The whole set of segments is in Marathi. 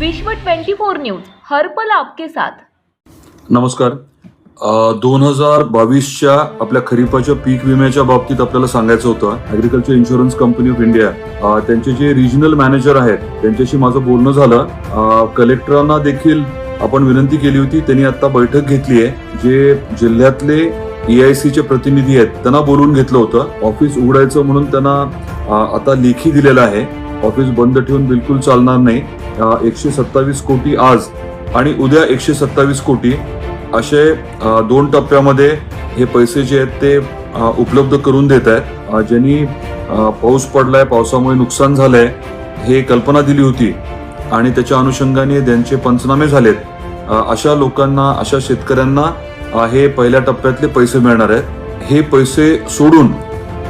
विश्व 24 न्यूज हरपल आपके साथ. नमस्कार. दोन हजार बावीसच्या आपल्या खरीपाच्या पीक विम्याच्या बाबतीत आपल्याला सांगायचं होतं agriculture insurance company of India त्यांचे जे रिजनल मॅनेजर आहेत त्यांच्याशी माझं बोलणं झालं. कलेक्टरांना देखील आपण विनंती केली होती त्यांनी आता बैठक घेतली आहे जे जिल्ह्यातले EIC चे प्रतिनिधी आहेत त्यांना बोलवून घेतलं होतं. ऑफिस उघडायचं म्हणून त्यांना आता लेखी दिलेलं आहे. ऑफिस बंद ठेवून बिलकुल चालणार नाही. एकशे सत्तावीस कोटी आज आणि उद्या एकशे सत्तावीस कोटी असे दोन टप्प्यामध्ये हे पैसे जे आहेत ते उपलब्ध करून देत आहेत. ज्यांनी पाऊस पडलाय पावसामुळे नुकसान झालंय हे कल्पना दिली होती आणि त्याच्या अनुषंगाने त्यांचे पंचनामे झालेत. अशा लोकांना अशा शेतकऱ्यांना हे पहिल्या टप्प्यातले पैसे मिळणार आहेत. हे पैसे सोडून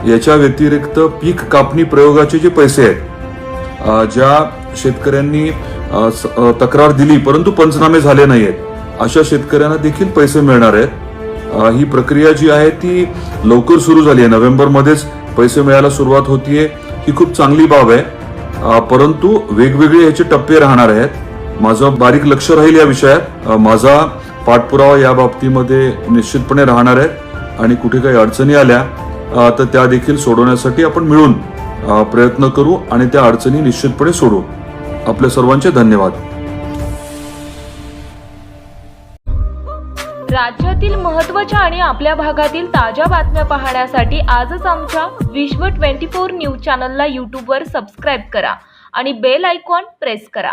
याच्या व्यतिरिक्त पीक कापणी प्रयोगाचे जे पैसे आहेत ज्या शेतकऱ्यांनी तक्रार दिली परंतु पंचनामे झाले नाहीयेत अशा शेतकऱ्यांना देखील पैसे मिळणार आहेत. ही प्रक्रिया जी आहे ती लवकर सुरू झाली आहे. नोव्हेंबरमध्येच पैसे मिळायला सुरुवात होतीये. ही खूप चांगली बाब आहे. परंतु वेगवेगळे याचे टप्पे राहणार आहेत. माझं बारीक लक्ष राहील या विषयात. माझा पाठपुरावा या बाबतीमध्ये निश्चितपणे राहणार आहे. आणि कुठे काही अडचणी आल्या तर त्या देखील सोडवण्यासाठी आपण मिळून प्रयत्न करू आणि त्या अडचणी निश्चितपणे सोडू. आपल्या सर्वांचे धन्यवाद. राज्यातील महत्त्वाच्या आणि आपल्या भागातील ताज्या बातम्या पाहण्यासाठी आजच आमच्या विश्व 24 न्यूज चॅनलला यूट्यूबवर सबस्क्राईब करा आणि बेल आयकॉन प्रेस करा.